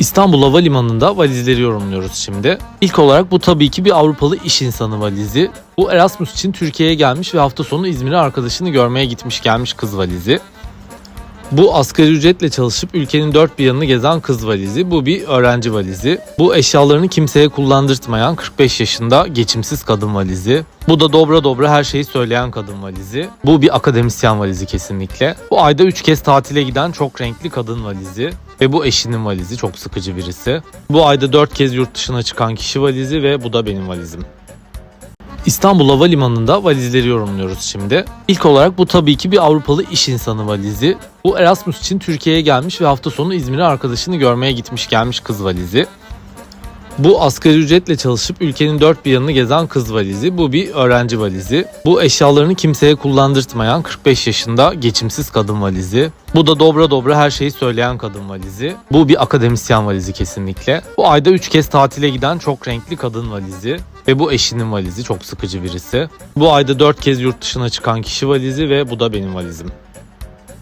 İstanbul Havalimanı'nda valizleri yorumluyoruz şimdi. İlk olarak bu tabii ki bir Avrupalı iş insanı valizi. Bu Erasmus için Türkiye'ye gelmiş ve hafta sonu İzmir'e arkadaşını görmeye gitmiş gelmiş kız valizi. Bu asgari ücretle çalışıp ülkenin dört bir yanını gezen kız valizi. Bu bir öğrenci valizi. Bu eşyalarını kimseye kullandırtmayan 45 yaşında geçimsiz kadın valizi. Bu da dobra dobra her şeyi söyleyen kadın valizi. Bu bir akademisyen valizi kesinlikle. Bu ayda 3 kez tatile giden çok renkli kadın valizi. Ve bu eşinin valizi çok sıkıcı birisi. Bu ayda 4 kez yurt dışına çıkan kişi valizi ve bu da benim valizim. İstanbul Havalimanı'nda valizleri yorumluyoruz şimdi. İlk olarak bu tabii ki bir Avrupalı iş insanı valizi. Bu Erasmus için Türkiye'ye gelmiş ve hafta sonu İzmir'e arkadaşını görmeye gitmiş gelmiş kız valizi. Bu asgari ücretle çalışıp ülkenin dört bir yanını gezen kız valizi. Bu bir öğrenci valizi. Bu eşyalarını kimseye kullandırtmayan 45 yaşında geçimsiz kadın valizi. Bu da dobra dobra her şeyi söyleyen kadın valizi. Bu bir akademisyen valizi kesinlikle. Bu ayda 3 kez tatile giden çok renkli kadın valizi. Ve bu eşinin valizi çok sıkıcı birisi. Bu ayda 4 kez yurt dışına çıkan kişi valizi ve bu da benim valizim.